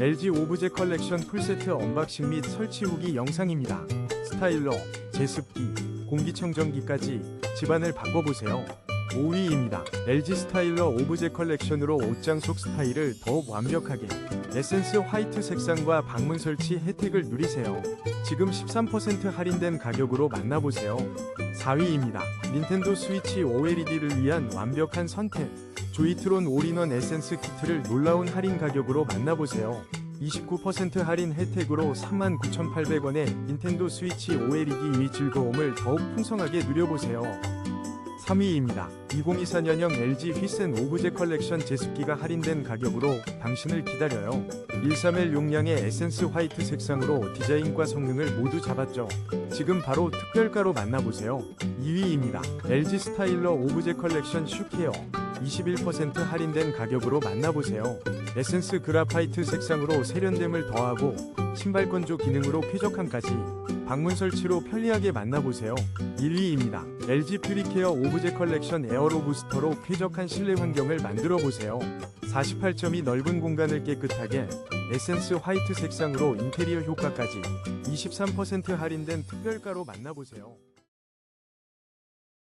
LG 오브제 컬렉션 풀세트 언박싱 및 설치 후기 영상입니다. 스타일러, 제습기, 공기청정기까지 집안을 바꿔보세요. 5위입니다. LG 스타일러 오브제 컬렉션으로 옷장 속 스타일을 더욱 완벽하게 에센스 화이트 색상과 방문 설치 혜택을 누리세요. 지금 13% 할인된 가격으로 만나보세요. 4위입니다. 닌텐도 스위치 OLED를 위한 완벽한 선택. 조이트론 올인원 에센스 키트를 놀라운 할인 가격으로 만나보세요. 29% 할인 혜택으로 39,800원에 닌텐도 스위치 OLED의 즐거움을 더욱 풍성하게 누려보세요. 3위입니다. 2024년형 LG 휘센 오브제 컬렉션 제습기가 할인된 가격으로 당신을 기다려요. 131 용량의 에센스 화이트 색상으로 디자인과 성능을 모두 잡았죠. 지금 바로 특별가로 만나보세요. 2위입니다. LG 스타일러 오브제 컬렉션 슈케어 21% 할인된 가격으로 만나보세요. 에센스 그라파이트 색상으로 세련됨을 더하고 신발 건조 기능으로 쾌적함까지 방문 설치로 편리하게 만나보세요. 1위입니다. LG 퓨리케어 오브제 컬렉션 에어로 부스터로 쾌적한 실내 환경을 만들어 보세요. 48점이 넓은 공간을 깨끗하게 에센스 화이트 색상으로 인테리어 효과까지 23% 할인된 특별가로 만나보세요.